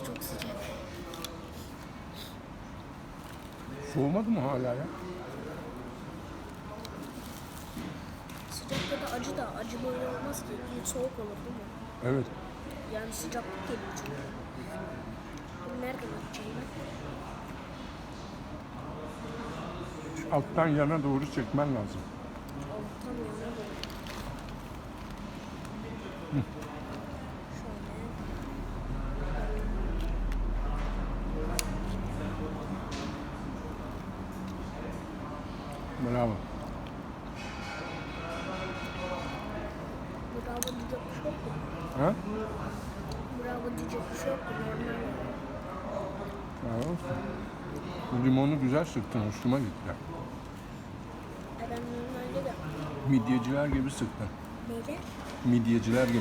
Burası çok sıcak. Soğumadı mı hala ya? Sıcakta da acı da acı böyle olmaz ki. Bir soğuk olur değil mi? Evet. Yani sıcaklık geliyor çünkü. Nereden ben? Şu alttan yana doğru çekmen lazım. Alttan yana doğru. Şöyle. Bravo. Bravo diyecek bir şey yok? Ha? Bravo diyecek bir şey yok. Bravo. Bu limonu güzel sıktın. Hoşuma gitti. Ben de Midyeciler gibi sıktın. neyle? Midyeciler gibi.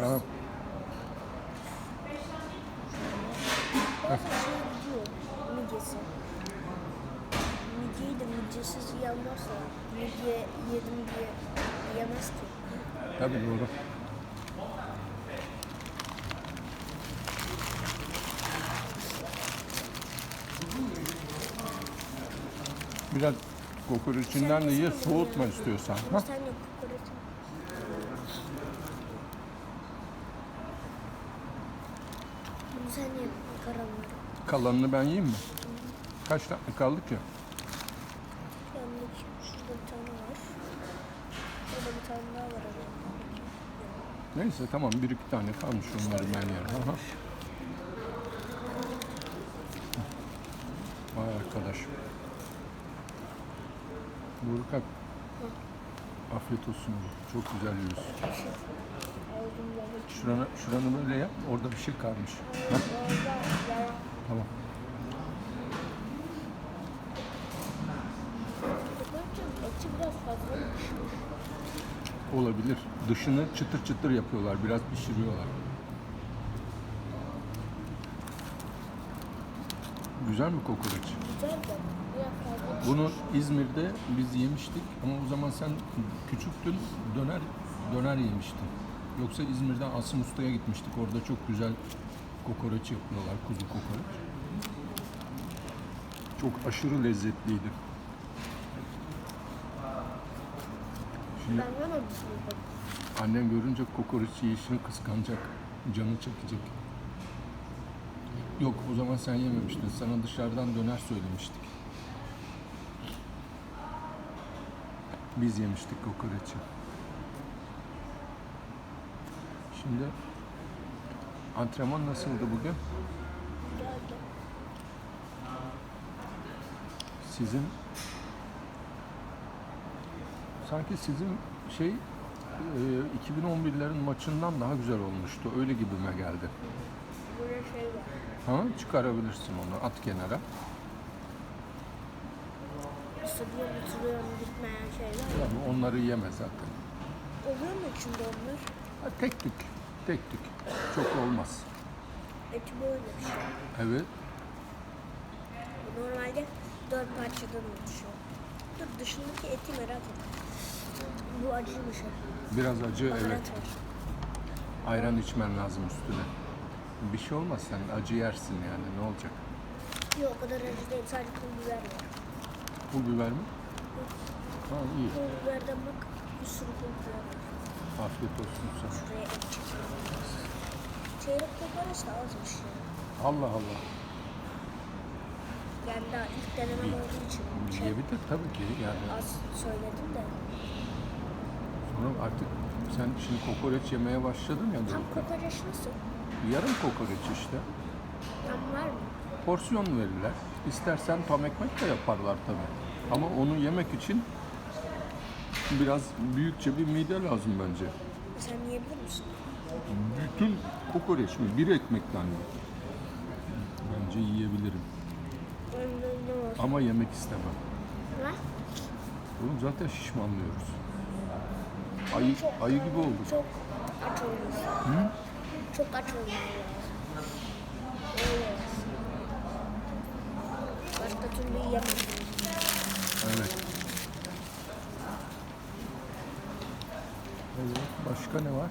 Ha, yanmazsa midye yedim diye yemez ki. tabii doğru. Biraz kokoreçinden de ye, soğutma istiyorsan. Ha? sen yok kokoreç. Bunu sen ye. Kalanını ben yiyeyim mi? Kaç tane kaldı ki? Yanlık şurada bir tane var. Burada bir tane daha var. Neyse tamam bir iki tane kalmış onları ben yerim. Aha. Vay arkadaş. Burkak. Afiyet olsun. Çok güzel yiyorsun. Şurana, şuranı böyle yap. Orada bir şey kalmış. Tamam. Eti biraz fazla mı pişmiş? Olabilir. Dışını çıtır çıtır yapıyorlar. Biraz pişiriyorlar. Güzel mi kokoreç? Bunu İzmir'de biz yemiştik ama o zaman sen küçüktün döner döner yemiştin. Yoksa İzmir'den Asım Usta'ya gitmiştik. Orada çok güzel kokoreç yapıyorlar, kuzu kokoreç. Çok aşırı lezzetliydi. Şimdi Ben yememişim. annen görünce kokoreç yiyişini kıskanacak, canı çekecek. Yok o zaman sen yememiştin. Sana dışarıdan döner söylemiştik. Biz yemiştik kokoreçi. Şimdi antrenman nasıldı bugün? Sizin sanki sizin şey e, 2011'lerin maçından daha güzel olmuştu. Öyle gibime geldi. Böyle şey var. Ha, çıkarabilirsin onu. At kenara. Isırıyor bitiriyor bitmeyen şeyler. Tabii onları yeme zaten. Oluyor mu içinde onlar? Ha, tek tük. Tek tük. Çok olmaz. Eti böyle bir şey. Evet. Normalde dört parçadan oluşuyor. Dur dışındaki eti merak ettim. Bu acıymış ha. Biraz acı Baharat evet. var. Ayran içmen lazım üstüne. Bir şey olmaz sen acı yersin yani ne olacak? Yok o kadar acı değil sadece pul biber var. Pul biber mi? Ha iyi. Pul biberden bak bir sürü pul biber var. Afiyet olsun sana. Şuraya et çekiyoruz. Çeyrek kokoreç de azmış ya. Allah Allah. Yani daha ilk denemem olduğu için şey, Yiyebilir tabii ki yani. az söyledim de. Sonra artık sen şimdi kokoreç yemeye başladın ya. Tam kokoreç nasıl? Yarım kokoreç işte. Tam var mı? Porsiyon verirler. İstersen tam ekmek de yaparlar tabii. Ama onu yemek için biraz büyükçe bir mide lazım bence. Sen yiyebilir misin? Bütün kokoreç mi? Bir ekmekten mi? Bence yiyebilirim. Ama yemek istemem. Ne? Oğlum zaten şişmanlıyoruz. Ayı, ayı gibi olduk. Çok aç olmuş. Çok aç. Öyle olsun. Başka türlü yiyemezsin. Evet. Evet, başka ne var?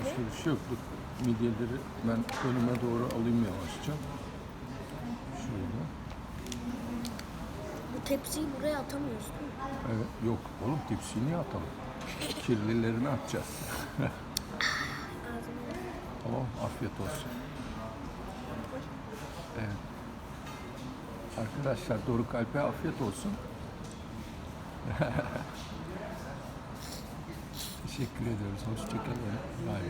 Başka bir şey yok. Dur. Midyeleri ben önüme doğru alayım yavaşça. Şöyle. Bu tepsiyi buraya mi? Evet, yok oğlum tepsiyi niye atalım? Kirlilerini atacağız. Tamam, afiyet olsun. Evet. Arkadaşlar Doruk Alp'e afiyet olsun. Teşekkür ediyoruz. Hoşçakalın. Bay bay.